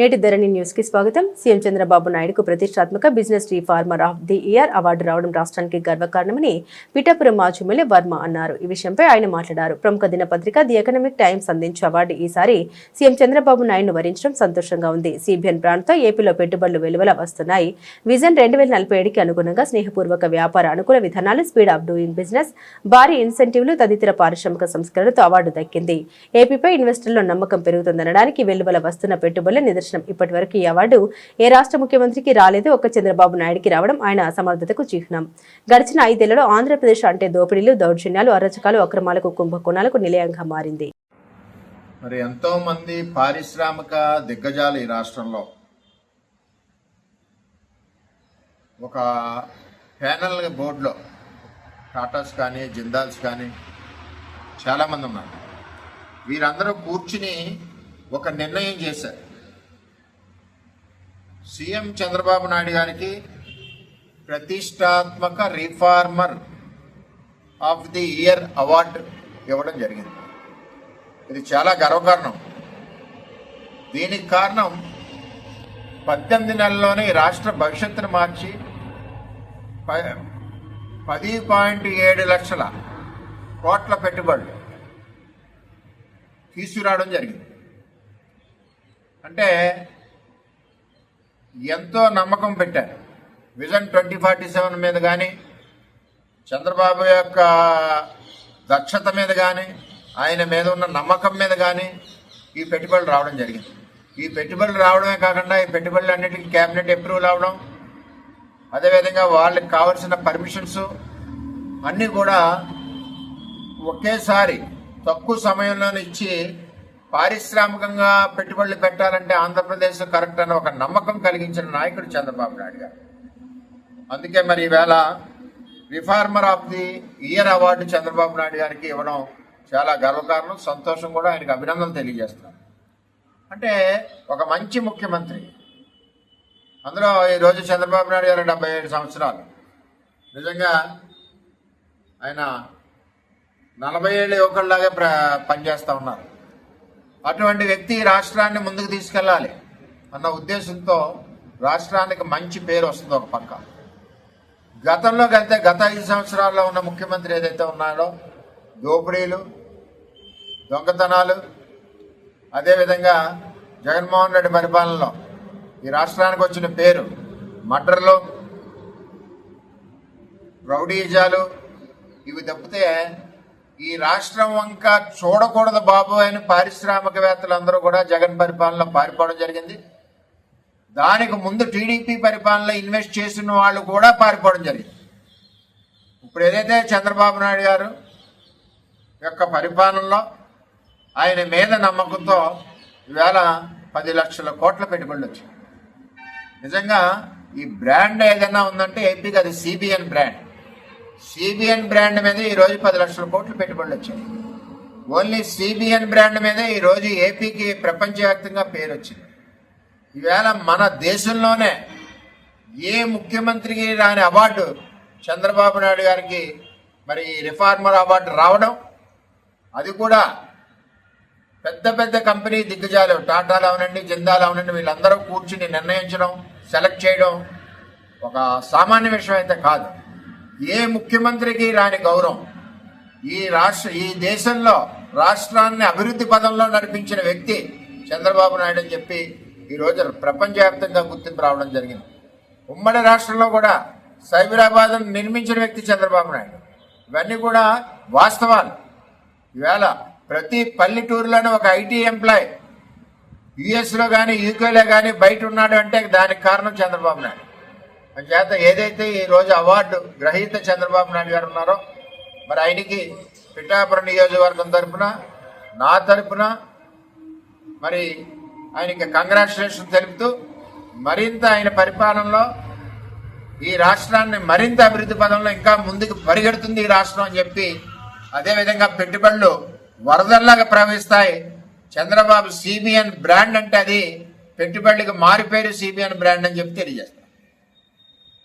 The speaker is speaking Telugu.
నేటి ధరణి న్యూస్కి స్వాగతం. సీఎం చంద్రబాబు నాయుడుకు ప్రతిష్టాత్మక business reformer of the year award రావడం రాష్ట్రానికి గర్వకారణమని పిఠాపురం మాజీ ఎమ్మెల్యే వర్మ అన్నారు. ఈ విషయంపై ఆయన మాట్లాడారు. ప్రముఖ దినపత్రిక ది ఎకనామిక్ టైమ్స్ అందించే అవార్డు ఈసారి సీఎం చంద్రబాబు నాయుడును వరించడం సంతోషంగా ఉంది. సిబిఎన్ బ్రాండ్తో ఏపీలో పెట్టుబడులు వెలువల వస్తున్నాయి. విజన్ రెండు వేల నలభై ఏడుకి అనుగుణంగా స్నేహపూర్వక వ్యాపార అనుకూల విధానాలు స్పీడ్ ఆఫ్ డూయింగ్ బిజినెస్ భారీ ఇన్సెంటివ్లు తదితర పారిశ్రామిక సంస్కరణతో అవార్డు దక్కింది. ఏపీపై ఇన్వెస్టర్ల నమ్మకం పెరుగుతుందనడానికి వెలువల వస్తున్న పెట్టుబడుల నిదర్శనం. ఇప్పటి వరకు ఈ అవార్డు ఏ రాష్ట్ర ముఖ్యమంత్రికి రాలేదు ఒక్క చంద్రబాబు నాయుడుకి రావడం ఆయన అసమర్థతకు చిహ్నం. గడిచిన ఐదేళ్ళలో ఆంధ్రప్రదేశ్ అంటే దోపిడీలు దౌర్జన్యాలు అరచకాలు అక్రమాలకు కుంభకోణాలకు నిలయంగా మారింది. మరి ఎంతో మంది పారిశ్రామిక దిగ్గజాలు ఈ రాష్ట్రంలో. ఒక ప్యానల్ బోర్డులో టాటాస్ కానీ జిందాల్స్ కానీ చాలామంది ఉన్నారు. వీరందరూ కూర్చుని ఒక నిర్ణయం చేశారు. సీఎం చంద్రబాబు నాయుడు గారికి ప్రతిష్టాత్మక reformer of the year award ఇవ్వడం జరిగింది. ఇది చాలా గర్వకారణం. దీనికి కారణం పద్దెనిమిది నెలల్లోనే రాష్ట్ర భవిష్యత్తును మార్చి ప- పది పాయింట్ ఏడు లక్షల కోట్ల పెట్టుబడులు తీసుకురావడం జరిగింది. అంటే ఎంతో నమ్మకం పెట్టారు. విజన్ ట్వంటీ ఫార్టీ సెవెన్ మీద కానీ చంద్రబాబు యొక్క దక్షత మీద కానీ ఆయన మీద ఉన్న నమ్మకం మీద కానీ ఈ పెట్టుబడులు రావడం జరిగింది. ఈ పెట్టుబడులు రావడమే కాకుండా ఈ పెట్టుబడులు అన్నిటికీ క్యాబినెట్ అప్రూవల్ అవడం అదేవిధంగా వాళ్ళకి కావలసిన పర్మిషన్స్ అన్నీ కూడా ఒకేసారి తక్కువ సమయంలోనే ఇచ్చి పారిశ్రామికంగా పెట్టుబడులు పెట్టాలంటే ఆంధ్రప్రదేశ్ కరెక్ట్ అనే ఒక నమ్మకం కలిగించిన నాయకుడు చంద్రబాబు నాయుడు గారు. అందుకే మరి ఈవేళ reformer of the year award Chandrababu Naidu గారికి ఇవ్వడం చాలా గర్వకారణం సంతోషం కూడా ఆయనకు అభినందనలు తెలియజేస్తున్నాం అంటే ఒక మంచి ముఖ్యమంత్రి అందులో ఈరోజు చంద్రబాబు నాయుడు గారు డెబ్బై ఏడు సంవత్సరాలు. నిజంగా ఆయన నలభై ఏళ్ళ యువకుల్లాగే ప్ర పనిచేస్తూ ఉన్నారు. అటువంటి వ్యక్తి ఈ రాష్ట్రాన్ని ముందుకు తీసుకెళ్ళాలి అన్న ఉద్దేశంతో రాష్ట్రానికి మంచి పేరు వస్తుంది ఒక పక్క. గతంలో కంటే గత ఐదు సంవత్సరాల్లో ఉన్న ముఖ్యమంత్రి ఏదైతే ఉన్నాడో దోపిడీలు దొంగతనాలు అదేవిధంగా జగన్మోహన్ రెడ్డి పరిపాలనలో ఈ రాష్ట్రానికి వచ్చిన పేరు మర్డర్లు రౌడీజాలు ఇవి తప్పితే ఈ రాష్ట్రం వంక చూడకూడదు బాబు అని పారిశ్రామికవేత్తలందరూ కూడా జగన్ పరిపాలనలో పారిపోవడం జరిగింది. దానికి ముందు టీడీపీ పరిపాలనలో ఇన్వెస్ట్ చేసిన వాళ్ళు కూడా పారిపోవడం జరిగింది. ఇప్పుడు ఏదైతే చంద్రబాబు నాయుడు గారు యొక్క పరిపాలనలో ఆయన మీద నమ్మకంతో ఈవేళ పది లక్షల కోట్ల పెట్టుబడులు వచ్చాయి. నిజంగా ఈ బ్రాండ్ ఏదైనా ఉందంటే ఏపీకి అది సిబిఎన్ బ్రాండ్. సిబిఎన్ బ్రాండ్ మీద ఈరోజు పది లక్షల కోట్లు పెట్టుబడులు వచ్చాయి. ఓన్లీ సిబిఎన్ బ్రాండ్ మీద ఈరోజు ఏపీకి ప్రపంచవ్యాప్తంగా పేరు వచ్చింది. ఈవేళ మన దేశంలోనే ఏ ముఖ్యమంత్రికి రాని అవార్డు చంద్రబాబు నాయుడు గారికి మరి రిఫార్మర్ అవార్డు రావడం అది కూడా పెద్ద పెద్ద కంపెనీ దిగ్గజాలు టాటాలు అవనండి జిందాలు అవనండి వీళ్ళందరూ కూర్చుని నిర్ణయించడం సెలెక్ట్ చేయడం ఒక సామాన్య విషయం అయితే కాదు. ఏ ముఖ్యమంత్రికి రాని గౌరవం? ఈ రాష్ట్ర ఈ దేశంలో రాష్ట్రాన్ని అభివృద్ధి పదంలో నడిపించిన వ్యక్తి చంద్రబాబు నాయుడు అని చెప్పి ఈరోజు ప్రపంచవ్యాప్తంగా గుర్తింపు రావడం జరిగింది. ఉమ్మడి రాష్ట్రంలో కూడా సైబరాబాద్ నిర్మించిన వ్యక్తి చంద్రబాబు నాయుడు. ఇవన్నీ కూడా వాస్తవాలు. ఈవేళ ప్రతి పల్లెటూరులోనే ఒక ఐటీ ఎంప్లాయ్ యుఎస్లో కానీ యూకేలో కానీ బయట ఉన్నాడు అంటే దానికి కారణం చంద్రబాబు నాయుడు. చేత ఏదైతే ఈ రోజు అవార్డు గ్రహీత చంద్రబాబు నాయుడు గారు ఉన్నారో మరి ఆయనకి పిఠాపురం నియోజకవర్గం తరపున నా తరపున మరి ఆయనకి కంగ్రాచులేషన్ తెలుపుతూ మరింత ఆయన పరిపాలనలో ఈ రాష్ట్రాన్ని మరింత అభివృద్ధి పదంలో ఇంకా ముందుకు పరిగెడుతుంది ఈ రాష్ట్రం అని చెప్పి అదేవిధంగా పెట్టుబడులు వరదల్లాగా ప్రవహిస్తాయి. చంద్రబాబు సిబిఎన్ బ్రాండ్ అంటే అది పెట్టుబడులకు మారిపోయారు సిబిఎన్ బ్రాండ్ అని చెప్పి తెలియజేస్తారు